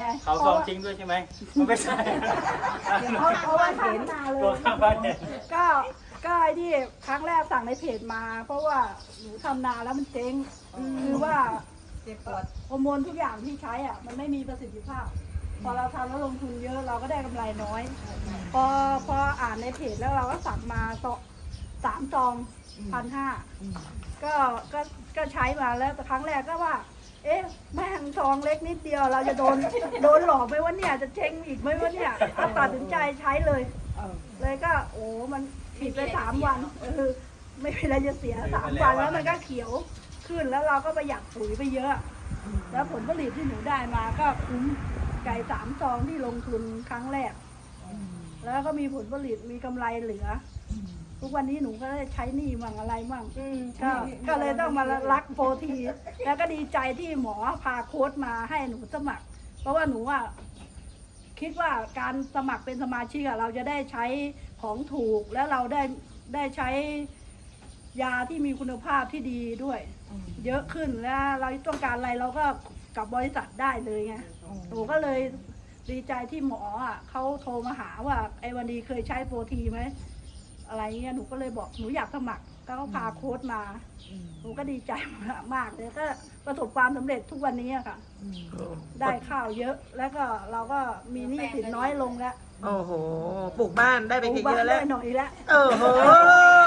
ไงเขาซองจริงด้วยใช่ไหมมันไม่ใช่เพราะเพราะว่าเห็นนาเลตัวยข้างบ้านเนี่ยก็ก็ไอ้ที่ครั้งแรกสั่งในเพจมา เพราะว่าหนูทำนาแล้วมันเจ๊งคือว่าเจ็บปวดฮอร์โมนทุกอย่างที่ใช้อะ มันไม่มีประสิทธิภาพ พอเราทำแล้วลงทุนเยอะเราก็ได้กำไรน้อย พอพออ่านในเพจแล้วเราก็สั่งมา สองสามซองพันห้าก็ก็ก็ใช้มาแล้วแต่ครั้งแรกก็ว่า เอ๊ะแม่งซองเล็กนิดเดียวเราจะโดนโดนหลอกไหมวะเนี่ยจะเช็งอีกไหมวะเนี่ยอะตัดสินใจใช้เลย เลยก็ โอ้มันผิดไปสามวันเออไม่เป็นไรจะเสียสามวันแล้วมันก็เขียวขึ้นแล้วเราก็ประหยัดปุ๋ยไปเยอะ แล้วผลผลิตที่หนูได้มาก็คุ้มไก่สามซองที่ลงทุนครั้งแรก แล้วก็มีผลผลิตมีกำไรเหลืออ ทุกวันนี้หนูก็ได้ใช้หนี้มั่งอะไรมั่งก็ก็เลยต้องมารักโปรทีแล้วก็ดีใจที่หมอพาโค้ดมาให้หนูสมัคร เพราะว่าหนูอะคิดว่าการสมัครเป็นสมาชิกอะเราจะได้ใช้ของถูกแล้วเราได้ได้ใช้ยาที่มีคุณภาพที่ดีด้วย เยอะขึ้นแล้วเราต้องการอะไรเราก็กับบริษัทได้เลยไงหนูก็เลยดีใจที่หมออะเขาโทรมาหาว่าไอ้วันดีเคยใช้โปรทีไหม อะไรเงี้ยหนูก็เลยบอกหนูอยากสมัครก็เขาพาโค้ดมา หนูก็ดีใจมากเลยก็ประสบความสำเร็จทุกวันนี้อะค่ะ ได้ข้าวเยอะแล้วก็เราก็มีหนี้สินน้อยลงแล้วโอ้โห ปลูกบ้านได้ไปปลูกี่กบ้าเยนอะแล้ได้ว หน่อยแล้วโอ้โหตบมือให้หน่อย